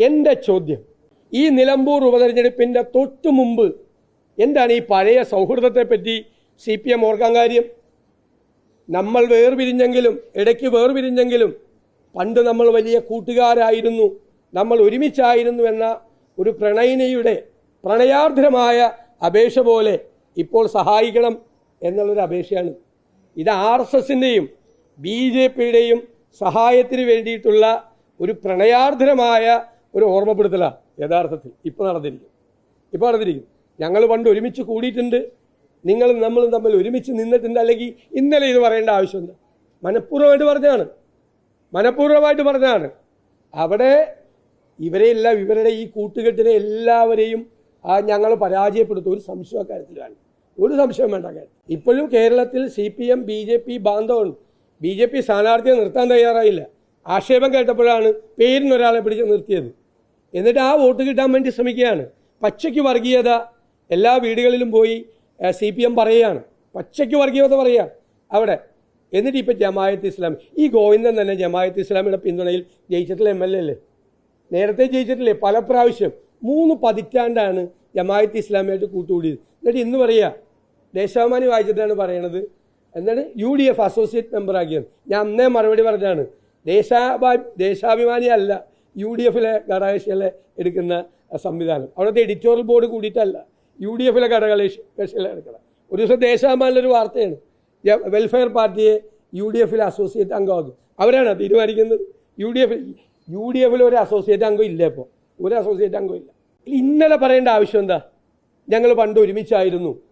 എന്റെ ചോദ്യം. ഈ നിലമ്പൂർ ഉപതെരഞ്ഞെടുപ്പിന്റെ തൊട്ടു മുമ്പ് എന്താണ് ഈ പഴയ സൗഹൃദത്തെ പറ്റി സി പി എം ഓർക്കാൻ കാര്യം? നമ്മൾ വേർപിരിഞ്ഞെങ്കിലും ഇടയ്ക്ക് വേർപിരിഞ്ഞെങ്കിലും പണ്ട് നമ്മൾ വലിയ കൂട്ടുകാരായിരുന്നു നമ്മൾ ഒരുമിച്ചായിരുന്നു എന്ന ഒരു പ്രണയിനിയുടെ പ്രണയാർദ്രമായ അപേക്ഷ പോലെ ഇപ്പോൾ സഹായിക്കണം എന്നുള്ളൊരു അപേക്ഷയാണ്. ഇത് ആർ എസ് എസിന്റെയും ബി ജെ പിയുടെയും സഹായത്തിന് വേണ്ടിയിട്ടുള്ള ഒരു പ്രണയാർദ്രമായ ഒരു ഓർമ്മപ്പെടുത്തലാണ് യഥാർത്ഥത്തിൽ. ഇപ്പോൾ നടന്നിരിക്കും. ഇപ്പോൾ നടന്നിരിക്കും. ഞങ്ങൾ പണ്ട് ഒരുമിച്ച് കൂടിയിട്ടുണ്ട്. നിങ്ങളും നമ്മളും തമ്മിൽ ഒരുമിച്ച് നിന്നിട്ടുണ്ട്. അല്ലെങ്കിൽ ഇന്നലെ ഇത് പറയേണ്ട ആവശ്യമുണ്ട്. മനഃപൂർവമായിട്ട് പറഞ്ഞാണ് മനഃപൂർവമായിട്ട് പറഞ്ഞാണ് അവിടെ ഇവരെയെല്ലാം ഇവരുടെ ഈ കൂട്ടുകെട്ടിനെ എല്ലാവരെയും ഞങ്ങൾ പരാജയപ്പെടുത്തും. ഒരു സംശയം കാര്യത്തിലാണ് ഒരു സംശയം വേണ്ട കാര്യം ഇപ്പോഴും കേരളത്തിൽ C P M B J P ബാന്ധവമുണ്ട്. B J P സ്ഥാനാർത്ഥിയെ നിർത്താൻ തയ്യാറായില്ല. ആക്ഷേപം കേട്ടപ്പോഴാണ് പേരിന് ഒരാളെ പിടിച്ച് നിർത്തിയത്. എന്നിട്ട് ആ വോട്ട് കിട്ടാൻ വേണ്ടി ശ്രമിക്കുകയാണ്. പച്ചയ്ക്ക് വർഗീയത എല്ലാ വീടുകളിലും പോയി സി പി എം പറയുകയാണ്. പച്ചയ്ക്ക് വർഗീയത പറയുക അവിടെ എന്നിട്ട് ഇപ്പം ജമായത്ത് ഇസ്ലാം ഈ ഗോവിന്ദൻ തന്നെ ജമായത്ത് ഇസ്ലാമിയുടെ പിന്തുണയിൽ ജയിച്ചിട്ടുള്ള എം എൽ എ അല്ലേ? നേരത്തെ ജയിച്ചിട്ടില്ലേ? പല പ്രാവശ്യം മൂന്ന് പതിറ്റാണ്ടാണ് ജമായത്ത് ഇസ്ലാമിയായിട്ട് കൂട്ടുകൂടിയത്. എന്നിട്ട് ഇന്ന് പറയുക ദേശാഭിമാനി വായിച്ചിട്ടാണ് പറയണത്. എന്നാണ് യു ഡി എഫ് അസോസിയേറ്റ് മെമ്പറാക്കിയത് ഞാൻ അന്നേ മറുപടി പറഞ്ഞാണ് ദേശാഭാ ദേശാഭിമാനി അല്ല യു ഡി എഫിലെ ഘടകകക്ഷികളെ എടുക്കുന്ന സംവിധാനം. അവിടുത്തെ എഡിറ്റോറിയൽ ബോർഡ് കൂടിയിട്ടല്ല. യു ഡി എഫിലെ ഘടകകക്ഷി കക്ഷികളെ എടുക്കണം. ഒരു ദിവസം ദേശാഭിമാനിലൊരു വാർത്തയാണ്. വെൽഫെയർ പാർട്ടിയെ യു ഡി എഫിലെ അസോസിയേറ്റ് അംഗമാക്കും. അവരാണ് തീരുമാനിക്കുന്നത്. U D F U D എഫിൽ ഒരു അസോസിയേറ്റ് അംഗം ഇല്ല ഇപ്പോൾ ഒരു അസോസിയേറ്റ് അംഗം ഇല്ല. ഇന്നലെ പറയേണ്ട ആവശ്യം എന്താ? ഞങ്ങൾ പണ്ട് ഒരുമിച്ചായിരുന്നു.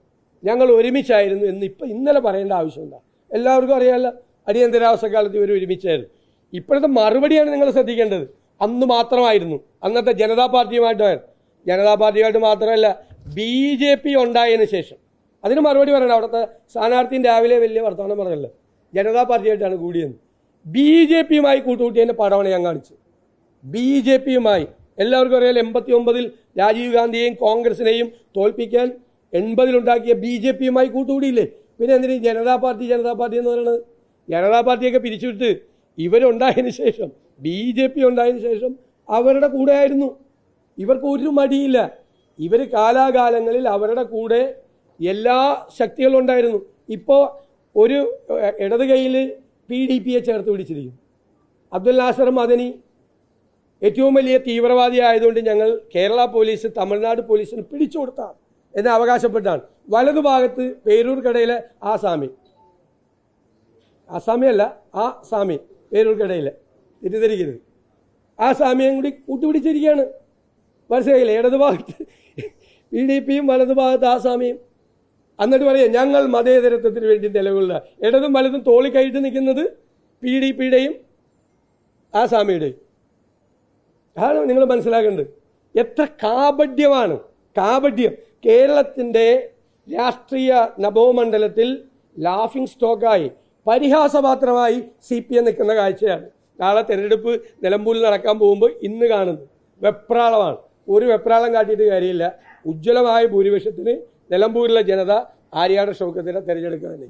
ഞങ്ങൾ ഒരുമിച്ചായിരുന്നു എന്ന് ഇപ്പം ഇന്നലെ പറയേണ്ട ആവശ്യം എന്താ? എല്ലാവർക്കും അറിയാമല്ലോ അടിയന്തരാവസ്ഥ കാലത്ത് ഇവർ ഒരുമിച്ചായിരുന്നു. ഇപ്പോഴത്തെ മറുപടിയാണ് നിങ്ങൾ ശ്രദ്ധിക്കേണ്ടത്. അന്ന് മാത്രമായിരുന്നു. അന്നത്തെ ജനതാ പാർട്ടിയുമായിട്ടായിരുന്നു ജനതാ പാർട്ടിയുമായിട്ട് മാത്രമല്ല ബി ജെ പി ഉണ്ടായതിനു ശേഷം. അതിന് മറുപടി പറയണം. അവിടുത്തെ സ്ഥാനാർത്ഥിയും രാവിലെ വലിയ വർത്തമാനം പറഞ്ഞല്ലോ. ജനതാ പാർട്ടിയായിട്ടാണ് കൂടിയെന്ന് ബി ജെ പിയുമായി കൂട്ടുകൂട്ടിയതിന്റെ പടമാണ് ഞാൻ കാണിച്ചു ബി ജെ പിയുമായി എല്ലാവർക്കും അറിയാലോ എൺപത്തി ഒമ്പതിൽ രാജീവ് ഗാന്ധിയെയും കോൺഗ്രസിനെയും തോൽപ്പിക്കാൻ എൺപതിലുണ്ടാക്കിയ ബി ജെ പിയുമായി കൂട്ടുകൂടിയില്ലേ? പിന്നെ എന്തിനും? ജനതാ പാർട്ടി ജനതാ പാർട്ടി എന്ന് പറയുന്നത്? ജനതാ പാർട്ടിയൊക്കെ പിരിച്ചുവിട്ട് ഇവരുണ്ടായതിനു ശേഷം ബി ജെ പി ഉണ്ടായതിനു ശേഷം അവരുടെ കൂടെ ആയിരുന്നു. ഇവർക്ക് ഒരു മടിയില്ല. ഇവർ കാലാകാലങ്ങളിൽ അവരുടെ കൂടെ എല്ലാ ശക്തികളും ഉണ്ടായിരുന്നു. ഇപ്പോൾ ഒരു ഇടത് കൈയിൽ പി ഡി പിയെ ചേർത്ത് പിടിച്ചിരിക്കുന്നു. അബ്ദുൽ നാസർ മദനി ഏറ്റവും വലിയ തീവ്രവാദി ആയതുകൊണ്ട് ഞങ്ങൾ കേരള പോലീസ് തമിഴ്നാട് പോലീസിന് പിടിച്ചു കൊടുത്താണ് എന്ന് അവകാശപ്പെട്ടാണ്. വലതുഭാഗത്ത് പേരൂർ കടയിലെ ആസാമി. ആസാമിയല്ല ആ സാമി. പേരൂർ കടയിലെ തെറ്റിദ്ധരിക്കരുത്. ആ സാമ്യം കൂടി കൂട്ടുപിടിച്ചിരിക്കുകയാണ്. മനസ്സിലായില്ലേ? ഇടതുഭാഗത്ത് പി ഡി പിയും വലതുഭാഗത്ത് സാമ്യം. എന്നിട്ട് പറയാം ഞങ്ങൾ മതേതരത്വത്തിന് വേണ്ടി നിലകൊള്ളുക. ഇടതും വലതും തോളി കഴിഞ്ഞ് നിൽക്കുന്നത് പി ഡി പിയുടെയും ആ സാമിയുടെയും അതാണ് നിങ്ങൾ മനസ്സിലാക്കേണ്ടത്. എത്ര കാപഢ്യമാണ് കാപഢ്യം കേരളത്തിന്റെ രാഷ്ട്രീയ നഭോമണ്ഡലത്തിൽ ലാഫിംഗ് സ്റ്റോക്കായി പരിഹാസപാത്രമായി സി പി എം നിൽക്കുന്ന കാഴ്ചയാണ്. നാളെ തെരഞ്ഞെടുപ്പ് നിലമ്പൂരിൽ നടക്കാൻ പോകുമ്പോൾ ഇന്ന് കാണുന്നത് വെപ്രാളമാണ്. ഒരു വെപ്രാളം കാട്ടിയിട്ട് കാര്യമില്ല. ഉജ്ജ്വലമായ ഭൂരിപക്ഷത്തിന് നിലമ്പൂരിലെ ജനത ആര്യാട ഷൗക്കത്തിനെ തിരഞ്ഞെടുക്കുക തന്നെ.